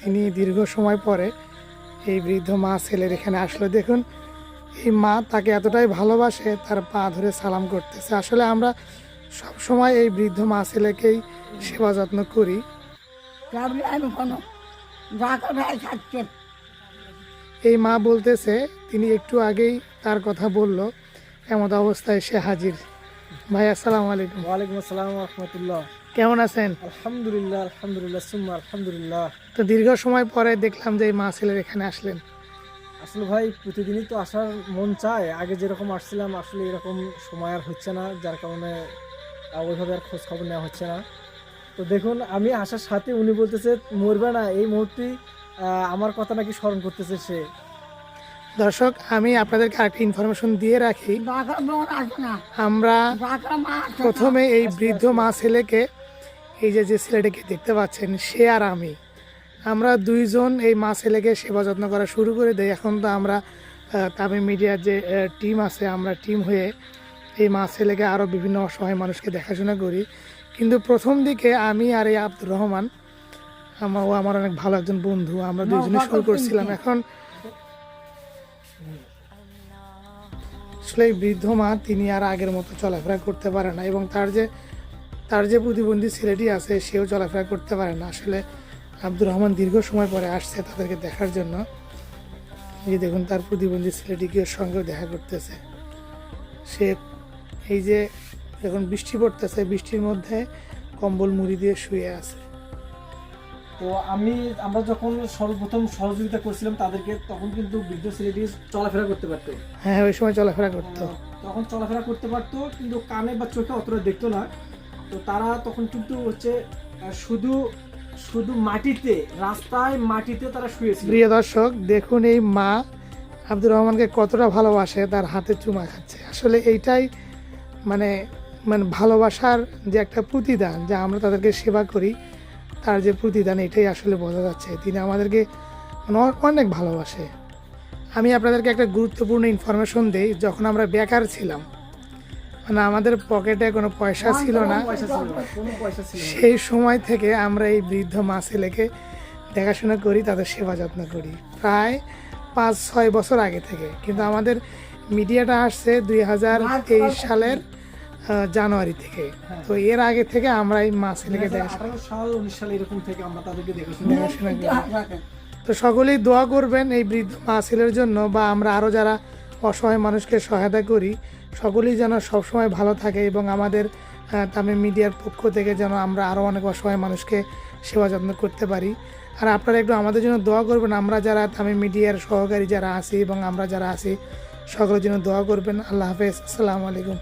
তিনি দীর্ঘ সময় পরে এই বৃদ্ধ মা ছেলের এখানে আসলো। দেখুন এই মা তাকে এতটাই ভালোবাসে তার পা ধরে সালাম করতেছে। আসলে আমরা সব সময় এই বৃদ্ধ মা ছেলেকেই সেবা যত্ন করি। এই মা বলতেছে তিনি একটু আগেই তার কথা বলল এমত অবস্থায় সে হাজির। ভাই আসসালামু আলাইকুম। ওয়ালাইকুম আসসালাম রহমতুল্লাহ। কেমন আছেন? আলহামদুলিল্লাহ আলহামদুলিল্লাহ সুম্মা আলহামদুলিল্লাহ। তো দীর্ঘ সময় পরে দেখলাম যে এই মা ছেলের এখানে আসলেন। আসলে ভাই প্রতিদিনই তো আসার মন চায়। আগে যেরকম আসছিলাম আসলে এরকম সময় আর হচ্ছে না। যার কারণে ওইভাবে আর খোঁজ খবর নেওয়া হচ্ছে না। তো দেখুন আমি আসার সাথে উনি বলতেছে মরবে না এই মুহূর্তে আমার কথা নাকি স্মরণ করতেছে সে। দর্শক আমি আপনাদেরকে আরেকটা ইনফরমেশন দিয়ে রাখি। আমরা। প্রথমে এই বৃদ্ধ মা ছেলেকে এই যে যে ছেলেটাকে দেখতে পাচ্ছেন সে আর আমি। আমরা দুইজন এই মা ছেলেকে সেবা যত্ন করা শুরু করে দেয় এখন তো আমরা তামিম মিডিয়ার যে টিম আছে আমরা টিম হয়ে এই মা ছেলেকে আরও বিভিন্ন অসহায় মানুষকে দেখাশোনা করি। কিন্তু প্রথম দিকে আমি আর এই আব্দুর রহমান আমার ও আমার অনেক ভালো একজন বন্ধু। আমরা দুইজনে শুরু করছিলাম। এখন আসলে এই বৃদ্ধ মা, তিনি আর আগের মতো চলাফেরা করতে পারে না এবং তার যে তার যে প্রতিবন্ধী ছেলেটি আছে, সেও চলাফেরা করতে পারে না। আসলে আব্দুর রহমান দীর্ঘ সময় পরে আসছে তাদেরকে দেখার জন্য। এই দেখুন, তার প্রতিবন্ধী ছেলেটিকে সঙ্গেও দেখা করতেছে। সে এই যে, এখন বৃষ্টি পড়তেছে, বৃষ্টির মধ্যে কম্বল মুড়ি দিয়ে শুয়ে আছে। তো আমি আমরা যখন সর্বপ্রথম সহযোগিতা করছিলাম তাদেরকে তখন কিন্তু বৃদ্ধ ছেলেটি চলাফেরা করতে পারতো। হ্যাঁ ওই সময় চলাফেরা করতো। তখন চলাফেরা করতে পারতো কিন্তু কানে বা চোখে অতটা দেখতো না। তো তারা তখন কিন্তু হচ্ছে শুধু শুধু মাটিতে রাস্তায় মাটিতে তারা শুয়েছিল। প্রিয় দর্শক দেখুন এই মা আব্দুর রহমানকে কতটা ভালোবাসে তার হাতে চুমা খাচ্ছে। আসলে এইটাই মানে মানে ভালোবাসার যে একটা প্রতিদান যা আমরা তাদেরকে সেবা করি তার যে প্রতিদান এটাই আসলে বোঝা যাচ্ছে। তিনি আমাদেরকে অনেক ভালোবাসে। আমি আপনাদেরকে একটা গুরুত্বপূর্ণ ইনফরমেশন দিই যখন আমরা বেকার ছিলাম। মানে আমাদের পকেটে কোনো পয়সা ছিল না। সেই সময় থেকে আমরা এই বৃদ্ধ মা ছেলেকে দেখাশোনা করি তাদের সেবা যত্ন করি। প্রায় পাঁচ ছয় বছর আগে থেকে। কিন্তু আমাদের মিডিয়াটা আসছে দুই হাজার তেইশ সালের জানুয়ারি থেকে। তো এর আগে থেকে আমরা এই মা ছেলেকে দেখা আঠারো সাল উনিশ সাল এরকম থেকে আমরা তাদেরকে দেখেছি। দেখাশোনা করি ডাক্তার। তো সকলেই দোয়া করবেন এই বৃদ্ধ মা ছেলের জন্য বা আমরা আরও যারা অসহায় মানুষকে সহায়তা করি সকলেই যেন সবসময় ভালো থাকে এবং আমাদের তামিম মিডিয়ার পক্ষ থেকে যেন আমরা আরও অনেক অসহায় মানুষকে সেবা যত্ন করতে পারি। আর আপনারা একটু আমাদের জন্য দোয়া করবেন আমরা যারা তামিম মিডিয়ার সহকারী যারা আছি এবং আমরা যারা আছি সকলের জন্য দোয়া করবেন। আল্লাহ হাফেজ। আসসালামু আলাইকুম।